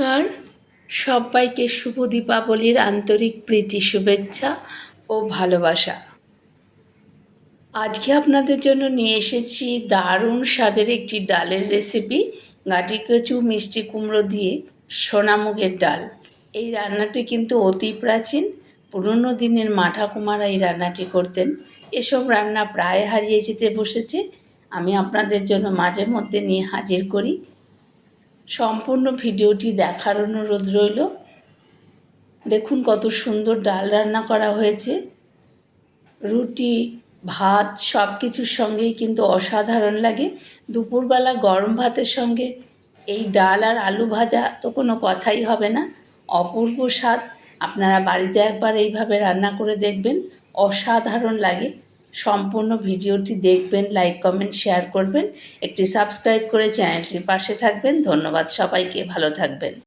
নমস্কার। সবাইকে শুভ দীপাবলির আন্তরিক প্রীতি, শুভেচ্ছা ও ভালোবাসা। আজকে আপনাদের জন্য নিয়ে এসেছি দারুণ স্বাদের একটি ডালের রেসিপি, গাটি কচু, মিষ্টি কুমড়ো দিয়ে সোনামুগের ডাল। এই রান্নাটি কিন্তু অতি প্রাচীন। পুরনো দিনের মাঠা কুমারা এই রান্নাটি করতেন। এসব রান্না প্রায় হারিয়ে যেতে বসেছে। আমি আপনাদের জন্য মাঝে মধ্যে নিয়ে হাজির করি। সম্পূর্ণ ভিডিওটি দেখার অনুরোধ রইল। দেখুন কত সুন্দর ডাল রান্না করা হয়েছে। রুটি, ভাত সব কিছুর সঙ্গেই কিন্তু অসাধারণ লাগে। দুপুরবেলা গরম ভাতের সঙ্গে এই ডাল আর আলু ভাজা তো কোনো কথাই হবে না। অপূর্ব স্বাদ। আপনারা বাড়িতে একবার এইভাবে রান্না করে দেখবেন। অসাধারণ লাগে। সম্পূর্ণ ভিডিওটি দেখবেন লাইক কমেন্ট শেয়ার করবেন। একটি সাবস্ক্রাইব করে চ্যানেলটির পাশে থাকবেন। ধন্যবাদ সবাইকে, ভালো থাকবেন।